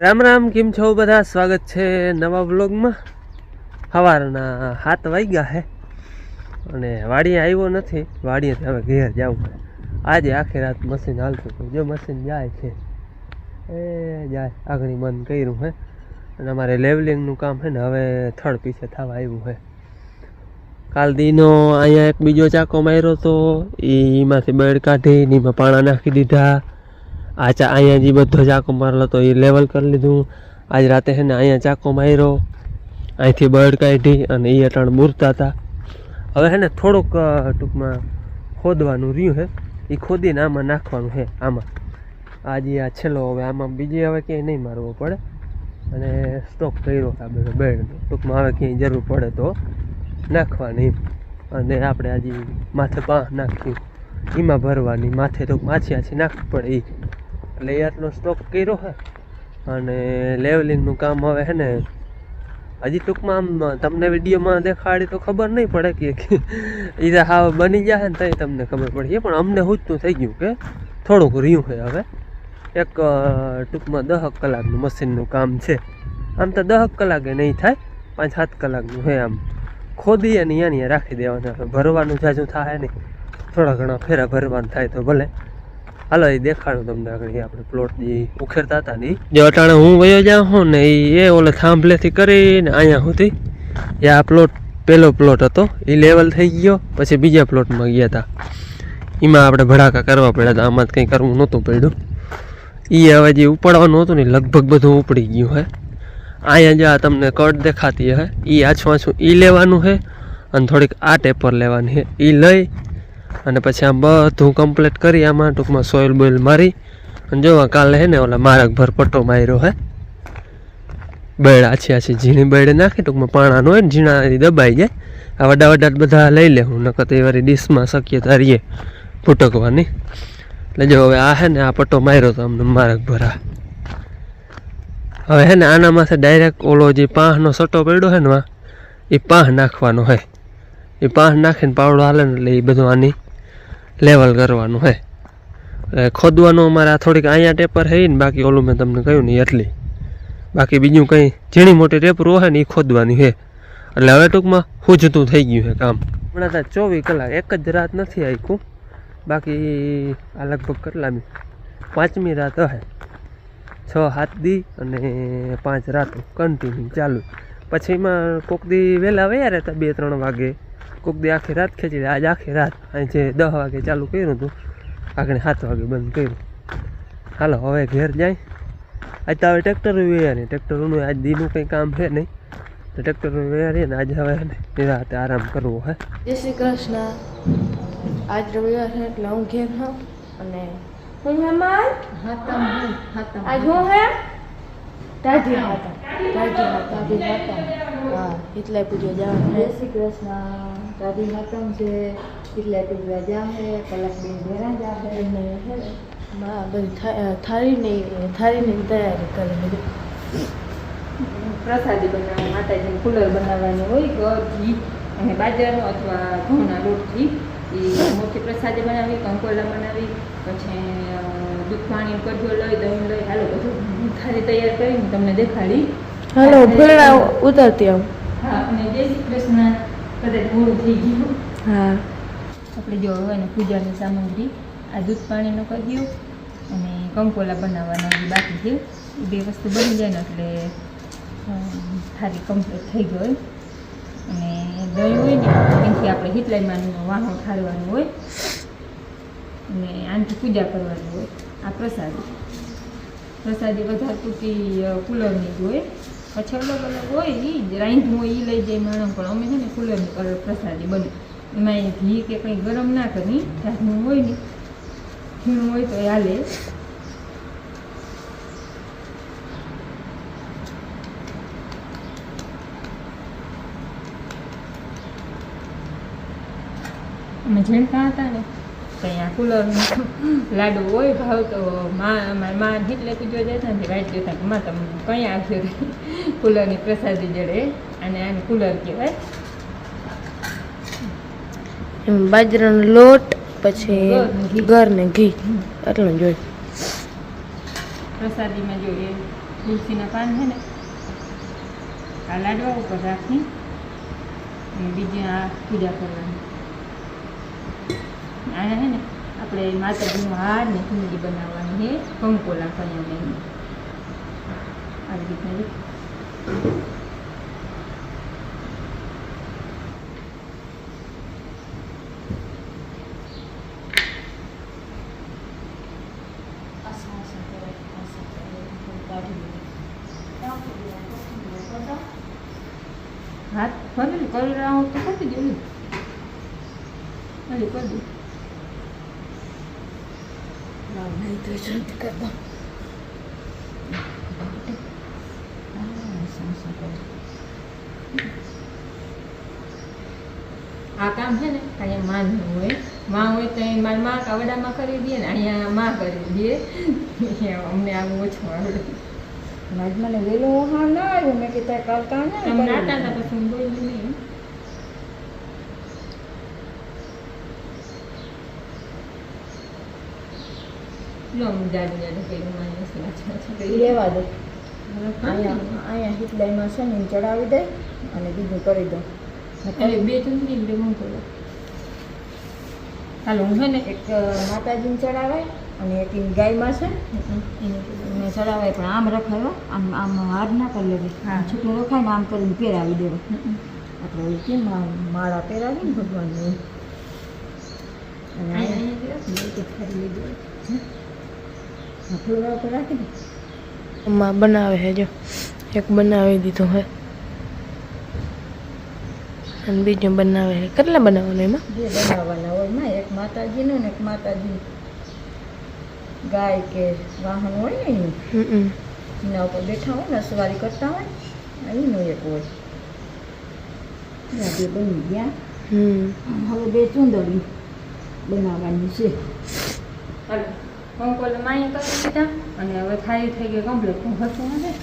રામ રામ, કેમ છો બધા? સ્વાગત છે નવા વ્લોગમાં. સવારના સાત વાગ્યા હે અને વાડીએ આવ્યો નથી. વાડીએથી હવે ઘેર જવું આજે આખી રાત મશીન હાલતું હતું. જો મશીન જાય છે. એ જાય. આગળ બંધ કર્યું હે. અને અમારે લેવલિંગનું કામ છે ને હવે થર્ડ પીછે થવા આવ્યું છે કાલ દીનો અહીંયા એક બીજો ચાકો માર્યો તો એમાંથી બેડ કાઢી એમાં પાણા નાખી દીધા. આ ચા અહીંયા જે બધો ચાકો મારેલો તો એ લેવલ કરી લીધું. આજ રાતે છે ને અહીંયા ચાકો માર્યો. અહીંથી બર્ડ કાઢી અને એ અટાણ બૂરતા હતા. હવે છે ને થોડુંક ટૂંકમાં ખોદવાનું રહ્યું છે એ ખોદીને આમાં નાખવાનું છે આમાં. આજે આ છેલ્લો, હવે આમાં બીજી હવે ક્યાંય નહીં મારવો પડે. અને સ્ટોક કર્યો આ બધો બેડનો ટૂંકમાં હવે ક્યાંય જરૂર પડે તો નાખવાની. અને આપણે આજે માથે પા નાખ્યું. એમાં ભરવાની. માથે તો માછી આછી નાખવી પડે એ એટલે એ સ્ટોક કર્યો છે અને લેવલિંગનું કામ હવે છે ને, હજી ટૂંકમાં આમ તમને વિડીયોમાં દેખાડી તો ખબર નહીં પડે કે એ હા બની જાય ને તઈ તમને ખબર પડી પણ અમને હુજતું થઈ ગયું કે થોડુંક રહ્યું છે હવે. એક ટૂંકમાં દહક કલાકનું મશીનનું કામ છે. આમ તો દહક કલાકે નહીં થાય, પાંચ સાત કલાકનું છે આમ. ખોદી અને અહીંયા રાખી દેવાના. ભરવાનું જાજુ થાય નહીં. થોડા ઘણા ફેરા ભરવાનું થાય તો ભલે. હાલો, એ દેખાડું તમને આગળ આપણે પ્લોટ જે ઉખેરતા હતા ને જે અટાણે હું વયો જાઉં હું ને એ ઓલે થાંભલેથી કરીને અહીંયા સુધી. એ આ પ્લોટ પહેલો પ્લોટ હતો. એ લેવલ થઈ ગયો, પછી બીજા પ્લોટમાં ગયા હતા એમાં આપણે ભડાકા કરવા પડ્યા હતા આમાં કંઈ કરવું નહોતું પડ્યું. એ હવે જે ઉપાડવાનું હતું ને લગભગ બધું ઉપડી ગયું હે. અહીંયા જે આ તમને કટ દેખાતી હે. એ આછું આછું એ લેવાનું છે અને થોડીક આ ટેપર લેવાની છે એ લઈ અને પછી આમ બધું કમ્પ્લીટ કરી, આમાં ટૂંકમાં સોઇલ બોઇલ મારી. અને જો કાલે હે ને ઓલા મારક ભર પટ્ટો માર્યો હે. બેડ આછી આછી ઝીણી બેડ નાખી, ટૂંકમાં પાણાનો હોય ને ઝીણા દબાઈ જાય. આ વડા વડા બધા લઈ લેવું નકર તો વારી ડીશમાં શક્યતા રહીએ ફૂટકવાની. એટલે જો હવે આ હે ને આ પટ્ટો માર્યો તો અમને મારક ભરા. હવે હે ને આના માથે ડાયરેક્ટ ઓલો જે પાંહનો સટ્ટો પડ્યો હે ને એ પાંહ નાખવાનો હોય એ પાંહ નાખીને પાવડો હાલે ને એટલે એ બધું આની લેવલ કરવાનું હે. ખોદવાનું અમારે આ થોડીક અહીંયા ટેપર હે ને, બાકી ઓલું મેં તમને કહ્યું ને એટલી. બાકી બીજું કંઈ ઝીણી મોટી ટેપર હોય ને એ ખોદવાની છે એટલે હવે ટૂંકમાં હુજતું થઈ ગયું છે કામ. હમણાં ત્યાં ચોવીસ કલાક, એક જ રાત નથી આવ્યું બાકી આ લગભગ કેટલામી? પાંચમી રાત હશે છ સાત દી અને પાંચ રાત કન્ટિન્યુ ચાલુ. પછી એમાં કોક દી વહેલા વયા રહેતા બે ત્રણ વાગે. કોક દી આખી રાત ખેંચી દે આજ આખી રાત અહીં જે દસ વાગે ચાલુ કર્યું હતું આગળ સાત વાગે બંધ કર્યું. હાલો હવે ઘેર જાય. આજ તો હવે ટ્રેક્ટર વેયા નહીં. ટ્રેક્ટરનું આજ દીનું કંઈ કામ છે નહીં. તો ટ્રેક્ટર વેયા રહીએ ને આજે હવે નિરાતે આરામ કરવો હે. જય શ્રી કૃષ્ણ. આજ રવિવાર છે એટલે હું ઘેર હોઉં અને હું મહેમાન આજ હું. હે દાદી હાતમ દાદી હાતમ દાદી હાતમ હા એટલે પૂજો જવાનું જય શ્રી કૃષ્ણ. દાદી હાથમ છે એટલે તું જામ હે કલાક બેન ભેરા જામ હે અને હે બધી થા- થાળીની થાળીની તૈયારી કરી બધી પ્રસાદી બનાવવા માતાજીનું કુલર બનાવવાનું હોય ગોળ ઘી અને બાજરાનો અથવા ઘઉંના લોટથી એ મોટી પ્રસાદી બનાવી કંકોલા બનાવી પછી દૂધ પાણી કઢો લઈ દહીં લઈ હાલો બધું થાળી તૈયાર કરીને તમને દેખાડી. હાલો ઉતરતી આવું. હા અને જય શ્રી કૃષ્ણ કદાચ પૂરું થઈ ગયું હા. આપણે જો હવે ને પૂજાની સામગ્રી આ દૂધ પાણીનો દઉં અને કંકોલા બનાવવાના બાકી છે. એ બે વસ્તુ બની જાય ને એટલે થાળી કમ્પ્લીટ થઈ ગઈ અને દહીં હોય ને એનાથી આપણે હિટલાઈમાનું વાહણ ઠારવાનું હોય. અને આનાથી પૂજા કરવાની હોય. આ પ્રસાદ. પ્રસાદી વધારે પૂરતી કુલરની જ હોય. પછી અલગ અલગ હોય એ જ રાંધવું હોય એ લઈ જાય માણસ. પણ અમે છે ને કુલરની કલર પ્રસાદી બને. એમાં ઘી કે કંઈ ગરમ ના કરી ઠાઠનું હોય ને ખીણું હોય તો એ હાલે. અમે ઝીણકા હતા ને, કંઈ આ કુલરનું લાડુ હોય, ભાવ તો માં, અમારી માં એટલે પૂજવા જતા ને રાઈટ જોતા માં તમે કંઈ આવ્યો કુલરની પ્રસાદી જડે. અને આને કુલર કહેવાય. બાજરાનો લોટ પછી. ઘર ને ઘી. એટલું જોઈએ પ્રસાદીમાં જોઈએ તુલસીના પાન છે ને આ લાડવા ઉપર રાખી અને બીજી આ પૂજા કરવાની. આને છે ને આપણે માતાજીનું હાર ને ચૂંદડી બનાવવાની છે. કંકોલા કરીને આવી રીતના. હાથ ફરી કરી રહ્યા હું તો કરી દઉં અલી કરી દઉં નહીં તો શાંતિ કરતા આ કામ છે ને અહીંયા માં હોય. માં હોય તો અહીં મારી માં કાવડામાં કરી દે ને અહીંયા માં કરી દે. અમને આવું ઓછું આવડે આજ મને વેલું હા ના આવ્યું. મેં કીધા કરતા ને નાતા હતા પછી હું બોલી નહીં. જાડું જાડું છે ઈ રહેવા અહીંયા અહીંયા હિટલાઈમાં છે ને ચડાવી દે અને બીજું કરી દો. એટલે બે બે હું કરું હાલો હું છે ને એક માતાજીને ચડાવાય અને એક ગાયમાં છે. એને ચડાવાય પણ આમ રખાયો. આમ આમ હાર ના કરી લેવી. છૂટું રખાય ને આમ કરીને પહેરાવી દેવા. આપણે કેમ માળા પહેરાવી ને ભગવાનની? અને રાખી દે. માં બનાવે છે જો. એક બનાવી દીધું હે. અને બીજું બનાવે કેટલા બનાવવાનું એમાં? બે બનાવવાના હોય. માં એક માતાજીનું ને એક માતાજી ગાય કે વાહન હોય ને એનું. એના ઉપર બેઠા હોય ને સવારી કરતા હોય એનું એક હોય. બે બની ગયા. હમ. હવે બે ચૂંદડી બનાવવાની છે. હાલો કંકોલ માય કરી દીધા અને હવે ખાલી થઈ ગઈ કમ્પ્લીટ. હું હતું નથી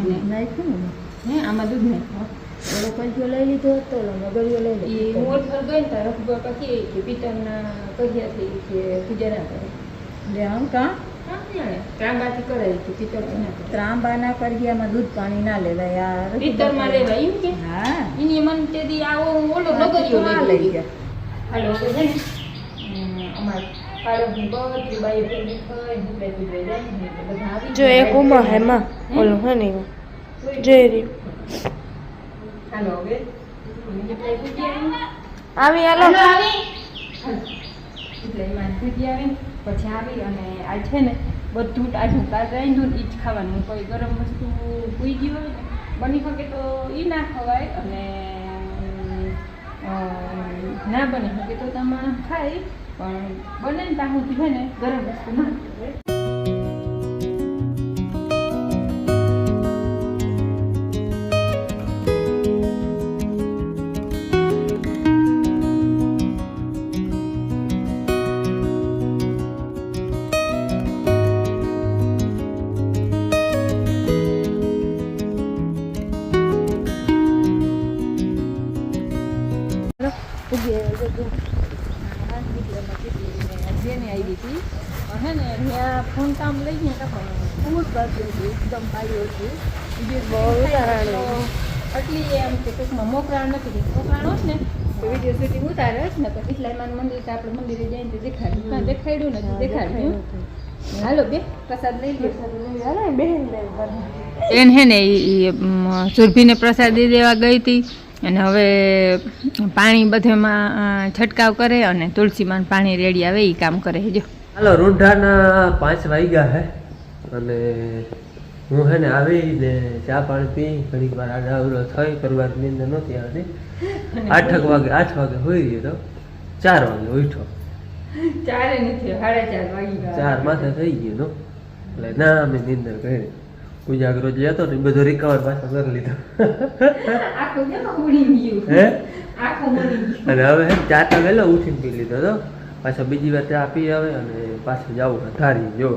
અને નાખ્યું ને? હે આમાં દૂધ નાખ્યું. ઓલો કંચો લઈ લીધો હતો ઓલો મગરિયો લઈ લીધો મોર પર ગઈ ને તારા ખબર પછી કે પિત્તરના કહ્યાથી કે પૂજા ના કરે. લે આમ કાં? હા ત્રાંબાથી કરાય કે પિત્તર ત્રાંબાના કડિયામાં દૂધ પાણી ના લેવાય યાર. પિત્તરમાં લેવાય એમ કે? હા. એની મન તેથી આવો ઓલો નગરિયો લઈ ગયા. હાલો તો છે ને અમાર જો એક ઊભા હે માં. ઓલું હે ને ભૂજી આવી હાલો પછી આવી અને આ છે ને બધું ટાઢું કાઢ રાંધ્યું ને એ જ ખાવાનું કોઈ ગરમ વસ્તુ પૂઈ ગયું હોય ને બની શકે તો એ ના ખવાય અને ના બની શકે તો તમારે ખાય પણ બને ને ત્યાં સુધી ને ગરમ વસ્તુ ના ખવાય બહુ સારાનું. આટલી એમ કે ટૂંકમાં મોકરાણ નથી મોકરાણો મોકરાણ ને વીડિયો સુધી ઉતારે ને તો ઇસ્લામાન મંદિર તો આપણે મંદિરે જઈને તો દેખાડ્યું. દેખાડ્યું નથી દેખાડ્યું. હાલો બે પ્રસાદ લઈ લો બેન બેન હે ને એ સુરભીને પ્રસાદી દેવા ગઈ હતી અને હવે પાણી બધેમાં છંટકાવ કરે અને તુલસીમાં પાણી રેડી આવે એ કામ કરે. જો હાલો રૂંઢાના પાંચ વાગ્યા હે અને હું હે ને આવી ને ચા પાણી પી ઘડીક વાર આડાવડો થઈ પરિવારની અંદર નહોતી આવતી. આઠક વાગે આઠ વાગે હોઈ ગયો તો ચાર વાગે ઉઠો ચારે નથી સાડા ચાર વાગી ચાર માથે થઈ ગયો નો એટલે ના અમે નિંદર કરી. ઉજાગરો જે હતો ને બધો રિકવર પાછો કરી લીધો. આખું ગયું? હે? આખું અને હવે ચા તો વહેલો ઉઠીને પી લીધો તો. પાછો બીજી વાર ચા પી આવે અને પાછું જવું ધારી જો.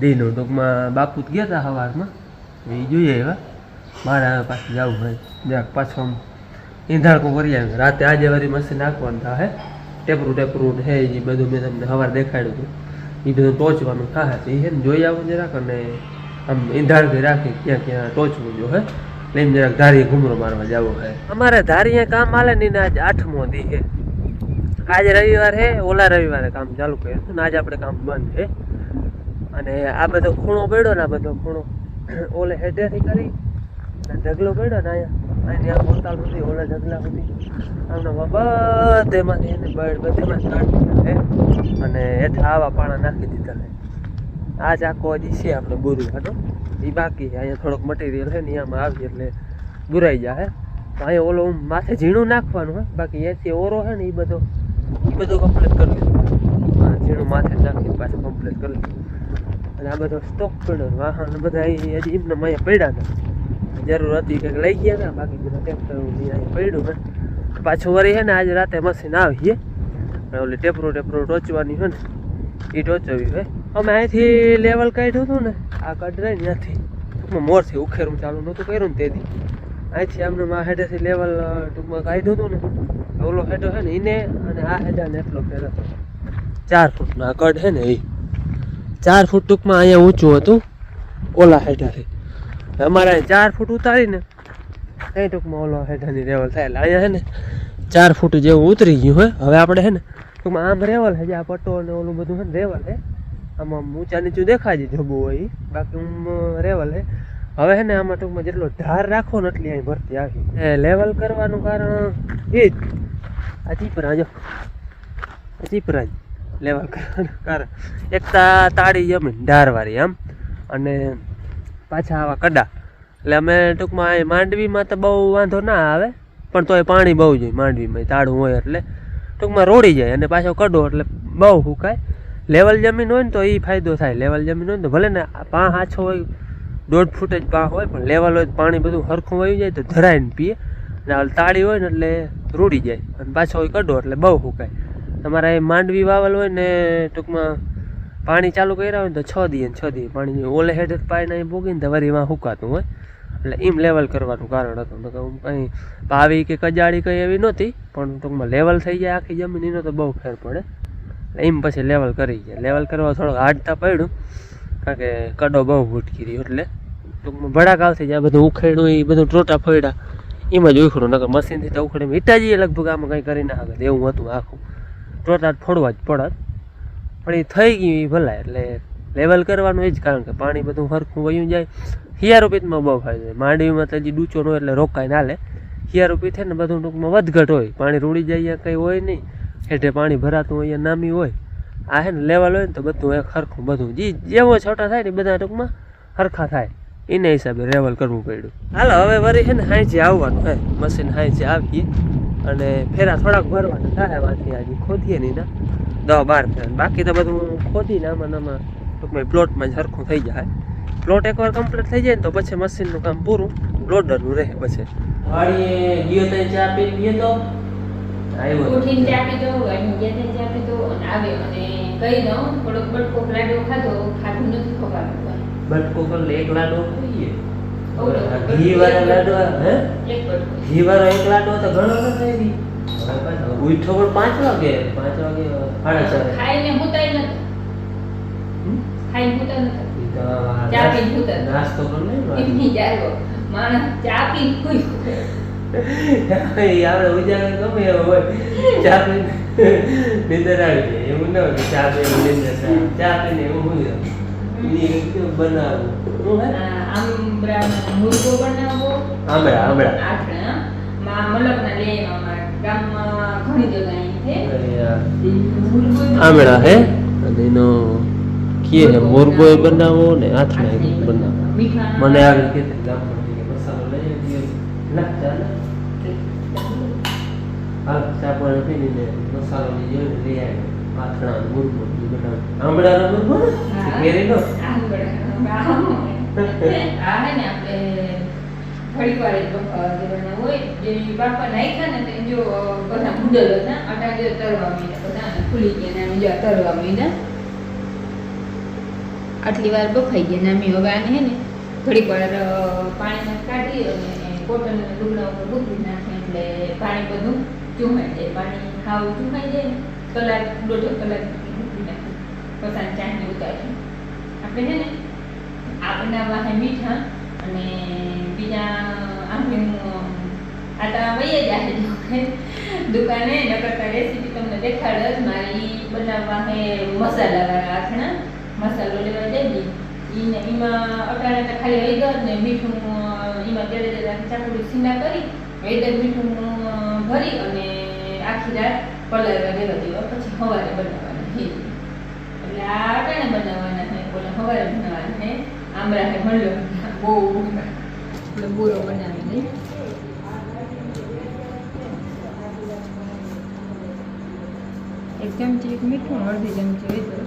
દીનું ટૂંકમાં બાપુ જ ગયા હતા સવારમાં એ જોઈએ એવા. મારે હવે પાછું જવું હોય. જરાક પાછું આમ ઈંધાણકું કરી આવે રાતે આજે વારી મશીન નાખવાનું થાય ટેપરું ટેપરું હે એ બધું મેં તમને સવાર દેખાડ્યું હતું. એ બધું ટોચવાનું થાય તો એ છે ને જોઈ આવું જરાક અને આમ ઈંધાણથી રાખી ક્યાં ક્યાં ટોચવું જો હે. એટલે એમ જરાક ધારીએ ઘૂમરો મારવા જવું હે. અમારે ધારીએ કામ હાલે નહીં ને આજ આઠમો દી છે આજે રવિવાર છે ઓલા રવિવારે કામ ચાલુ કર્યું હતું ને આજે આપણે કામ બંધ છે અને આ બધો ખૂણો પડ્યો ને આ બધો ખૂણો, ઓલે હેડેથી કરી ઢગલો પડ્યો ને અહીંયા અહીંયા પોતાલ સુધી, ઓલા ઢગલા સુધી. આમના બધેમાંથી એને બળ બધેમાં સ્ટાર્ટ અને હેઠા આવા પાણા નાખી દીધા છે. જ આખો હજી છે આપણે ગુરુ હતો એ બાકી અહીંયા થોડોક મટીરિયલ છે ને એમાં આવી એટલે બુરાઈ જાય તો અહીંયા ઓલો માથે ઝીણું નાખવાનું હોય બાકી એથી ઓરો છે ને એ બધો એ બધું કમ્પ્લીટ કરી લીધું. ઝીણું માથે નાખીને પાછું કમ્પ્લીટ કરી લીધું. અને આ બધો સ્ટોક પડ્યો વાહન બધા હજી એમને અહીંયા પડ્યા હતા જરૂર હતી કંઈક લઈ ગયા હતા બાકી બધા ટેમ્પર અહીંયા પડ્યું પણ પાછું વળી છે ને આજે રાતે મશીન આવીએ ઓલી ટેપરો ટેપરો ટોચવાની હોય ને એ ટોચવી હોય અમે અહીંથી લેવલ કાઢ્યું હતું ને, આ કઢરાય ત્યાંથી. ટૂંકમાં મોરથી ઉખેરું ચાલુ નહોતું કર્યું ને તેથી. અહીંથી આમને આ હેડેથી લેવલ ટૂંકમાં કાઢ્યું હતું ને. ઓલો હેડો છે ને એને અને આ હેડાને એટલો ફેર હતો. ચાર ફૂટનો આ કડ છે ને એ ચાર ફૂટ ટૂંકમાં અહીંયા ઊંચું હતું. ઓલા હેઠાથી અમારે અહીંયા ચાર ફૂટ ઉતારીને ત્યાં ટૂંકમાં ઓલો હેઠાની રેવલ થાય. અહીંયા હે ને ચાર ફૂટ જેવું ઉતરી ગયું હે. હવે આપણે છે ને ટૂંકમાં આમ રેવલ જે આ પટ્ટો ને ઓલું બધું હે ને રેવલ હે. આમાં ઊંચા નીચું દેખાય છે જબુ હોય બાકી આમ રેવલ હે. હવે છે ને આમાં ટૂંકમાં જેટલો ધાર રાખો ને એટલી અહીં ભરતી આવી. એ લેવલ કરવાનું કારણ એ જ. આ ચીપરા જો આ ચીપરા જ લેવલ કરવાનું કારણ એક તાળી જમીન ઢારવાળી એમ. અને પાછા આવા કડા. એટલે અમે ટૂંકમાં એ માંડવીમાં તો બહુ વાંધો ના આવે, પણ તોય પાણી બહુ જોઈએ માંડવીમાં. તાળું હોય એટલે. ટૂંકમાં રોડી જાય અને પાછો કડો એટલે બહુ સુકાય લેવલ જમીન હોય ને તો એ ફાયદો થાય. લેવલ જમીન હોય ને તો ભલે ને પા આછો હોય, દોઢ ફૂટ જ પા હોય, પણ લેવલ હોય પાણી બધું હરખું વહી જાય તો ધરાઈને પીએ. અને તાળી હોય ને એટલે રૂડી જાય. અને પાછો હોય કડો એટલે બહુ સુકાય તમારે માંડવી વાવલ હોય ને ટૂંકમાં પાણી ચાલુ કર્યા હોય ને તો છ દીએ છ દીએ પાણી ઓલે હેડ પાણી અહીં ભોગીને તો વરી એમાં સુકાતું હોય. એટલે એમ લેવલ કરવાનું કારણ હતું. તો હું કંઈ પાવી કે કજાડી કંઈ એવી નહોતી, પણ ટૂંકમાં લેવલ થઈ જાય આખી જમીન, એનો તો બહુ ફેર પડે. એટલે એમ પછી લેવલ કરી જાય લેવલ કરવા થોડોક હાડતા પડ્યું, કારણ કે કડો બહુ ભૂટકી રહ્યો. એટલે ટૂંકમાં ભડાક આવતી જાય બધું ઉખેડું એ બધું ટોટા ફોડ્યા. એમાં જ ઉખડું નકર મશીનથી તો ઉખડે ઈટાજીએ લગભગ આમાં કંઈ કરી ના આવે એવું હતું આખું. ટોટા ફોડવા જ પડત. પણ એ થઈ ગયું એ ભલા એટલે લેવલ કરવાનું એ જ કારણ કે પાણી બધું સરખું વયું જાય. હિયારોપિતમાં બહુ ફાયદો હોય માંડવીમાં તો હજી ડૂચો ન હોય એટલે રોકાય ના લે. હિયારોપિત થાય ને બધું ટૂંકમાં વધઘટ હોય. પાણી રૂડી જાય કંઈ હોય નહીં. હેઠે પાણી ભરાતું હોય નામી હોય. આ હે ને લેવલ હોય ને તો બધું એક સરખું બધું. જે, જેવો છોટા થાય ને બધા ટૂંકમાં સરખા થાય. એના હિસાબે લેવલ કરવું પડ્યું. હાલો, હવે વળી છે ને હાંચે આવવાનું. હે મશીન હાંચે આવીએ. અને ફેરા થોડાક ભરવાના થાય વાંચી આજે. ખોદીએ નહીં ના. દવા બાર ફેરા. બાકી તો બધું ખોદીને આમાં ને આમાં ટૂંકમાં પ્લોટમાં જ સરખું થઈ જાય. પ્લોટ એકવાર કમ્પ્લીટ થઈ જાય ને તો પછી મશીનનું કામ પૂરું. લોડરનું રહે પછી. વાડીએ ગયો તો ચા પી ગયો તો? આવ્યો. ઉઠીને ચા પીધો અને ગયા ત્યાં ચા પીધો અને આવ્યો. અને કહી દઉં થોડોક બટકો લાડો ખાધો ખાધું નથી ખવાતું. બટકો કર એક લાડો ઘી વાળા લાડવા હે? ઘી વાળો એક લાડો તો ઘણો ન થાય રી ઉઠો પણ પાંચ વાગે પાંચ વાગે સાડા ચાર ખાઈને હુતાય ન ખાઈને હુતા આ ચા પીને સૂતા. નાસ્તો કર ને જાયો માણસ ચા પી કોઈ આપણે ઉજાગર ગમે એવો હોય. ચા પીને નીંદર આવી જાય. એવું ના હોય ચા પીને નીંદર. ચા પીને એવું હું હે? આંબળાનો મુરગો આઠણા માં મલકના ગામમાં ઘણી જગ્યાએ છે. હે? અને એનો કીએ હે મોરબો એ બનાવો. ને આથણા બનાવો. મને આવી કે મસાલો લઈ દીધો ના ચાલે ચા. પાણી પીને મસાલો લઈ આવ્યો લઈ આવ્યો આથણા ને મુરબો એ બનાવો આંબળાનો મુરબો ને કે કેરીનો આંબળા ને આપણે ઘડી વાર દેવાના હોય જે બાપા નાખ્યા ને તેમ જો બધા મુદલ હતા આટા જો તરવા મહિના બધા ખુલી ગયા ને જો તરવા માંડ્યા આટલી વાર બફાઈ ગયા ને અમે હવે આને હે ને ઘડીક વાર પાણી પાણીમાં કાઢી અને કોટન ના ડુગણા ઉપર મૂકી નાખે એટલે પાણી બધું ચૂમાઈ જાય પાણી ખાવું ચૂમાઈ જાય. ને કલાક દોઢ કલાક મૂકી નાખીએ પસાર ચાટણી ઉતારશું આપણે છે ને આ બનાવવા મીઠા અને બીજા આપણે આ તો વહી જ આવે દુકાને ન કરતા રેસીપી તમને દેખાડ જ મારી બનાવવા છે મસાલાવાળા આથણા મસાલો લેવા જઈએ એમાં અટાણે તો ખાલી ગયો ને મીઠું એમાં તેડે ચાકુડી સીના કરી હળદર મીઠું ભરી અને આખી રાત પલાળવા દેવા દેવા પછી હવારે બનાવવાના છે એટલે આ અટાણે બનાવવાના છે બોલે હવારે બનાવવાના છે. આમરા હે મળ્યો બહુ એટલે બોરો બનાવી દઈ એક ચમચી, એક મીઠું, અડધી ચમચી લીધું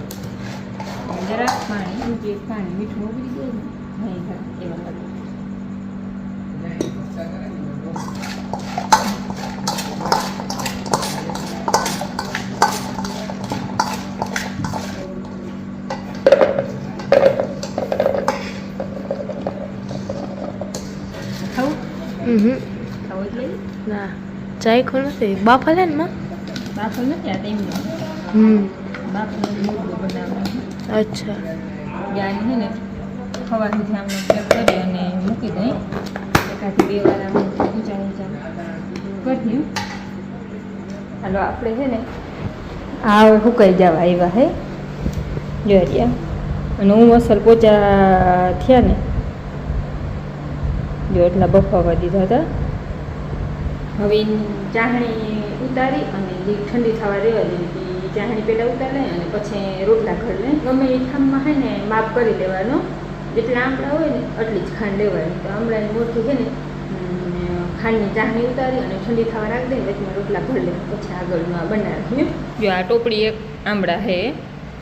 જરાક પાણી, એક પાણી મીઠું ઉગડી ગયું નહીં એવા ના ચાયખો નથી બાફા લે ને માં? બાફલ નથી આ તેમને. હમ. બનાવવાનો. અચ્છા. યાની છે ને ખવા સુધી આમ પેક કરી અને મૂકી દઈ. એકાથી બે વાર આમ ઊંચા ઊંચા કર્યું હાલો આપણે છે ને આ હુકાઈ જવા આવ્યા હે. જોરિયા અને હું અસર પોચા થયા ને જો એટલા બફાવા દીધા હતા. હવે ચાહણી ઉતારી અને ઠંડી થવા રહેવા દીધી ચાહણી પહેલાં ઉતારે અને પછી રોટલા લે ગમે એ ખામમાં છે ને માપ કરી લેવાનો. જેટલા આંબળા હોય ને એટલી જ ખાંડ લેવાની. તો આંબળાની મોટી છે ને ખાંડની ચાહણી ઉતારી અને ઠંડી થવા રાખી દે વચમાં રોટલા ભરી લે પછી આગળનું આ બનાવીએ જો આ ટોપડી એક આંબળા છે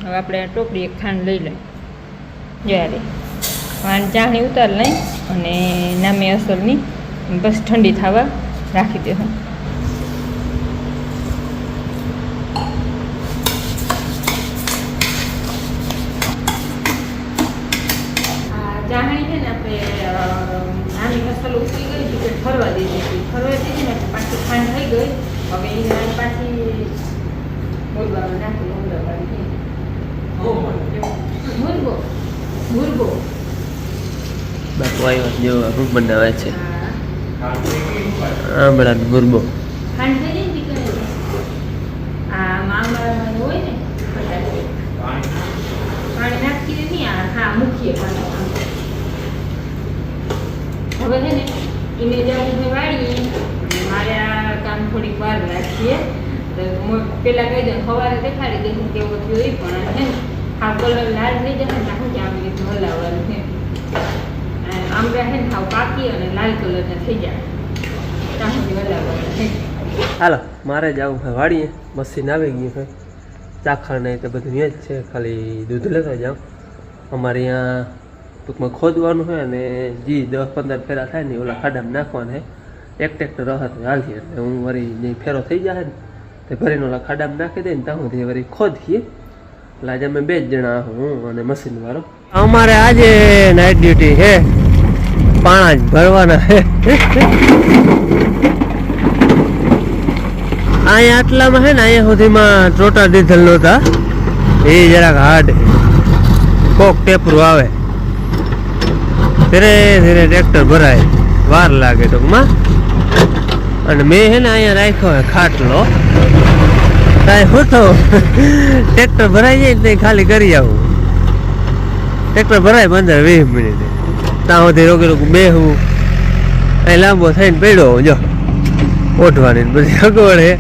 હવે આપણે આ ટોપડી એક ખાંડ લઈ લઈએ. જ્યારે આની ચાહણી ઉતારી લઈ. અને નામે અસરની બસ ઠંડી થવા રાખી દેવું આ ચાહણી છે ને આપણે અ, મસાલો ઉતરી ગઈ કે ફરવા દીધી હતી ફરવા દીધી ને પાછી ખાંડ થઈ ગઈ. હવે એને પાછી મુરગામાં મુરબો પાડી. મુરગો બાપુ આવ્યો જો રૂપ બનાવે છે હા હા મૂકીએ પાણી હવે છે ને જવું છે વાળીએ મારે આ કામ થોડીક વાર રાખીએ તો પેલા કહી દઉં સવારે દેખાડી દઉં કેવો થયો પણ છે ને આ કલર લાલ થઈ જશે ને આખું આવી રીતે હલાવવાનું છે આમળા છે ને સાવ પાકી અને લાલ કલરના થઈ ગયા હાલો, મારે જવું છે વાડીએ મશીન આવી ગયું છે. ચાખણ ને તો બધું અહીંયા જ છે, ખાલી દૂધ લેતા જાઉં અમારે અહીંયા ટૂંકમાં ખોદવાનું હોય અને જી દસ પંદર ફેરા થાય ને ઓલા ખાડામાં નાખવાના એક ટ્રેક્ટર હશે તો એટલે હું વળી જે ફેરો થઈ જાય ને, તે ભરીને ઓલા ખાડામાં નાખી દે ને ત્યાં સુધી વળી ખોદીએ. એટલે આજે અમે બે જ જણા હું અને મશીનવાળો. અમારે આજે નાઇટ ડ્યુટી છે. પાણા જ ભરવાના અહીંયા આટલામાં છે ને, અહીંયા સુધીમાં ટોટા ડીઝલ નહોતા. એ જરાક હાર્ડ કોક ટેપરું આવે. ધીરે ધીરે ટ્રેક્ટર ભરાય. વાર લાગે ટૂંકમાં. અને મેં છે ને અહીંયા રાખ્યો હે ખાટલો. કાંઈ હું તો ટ્રેક્ટર ભરાઈ જાય ને ખાલી કરી આવું. ટ્રેક્ટર ભરાય પંદર વીસ મિનિટે. ત્યાં સુધી રોકી બેહવું. અહીં લાંબો થઈને પડ્યો જો. ઓઢવાની પછી અગવડે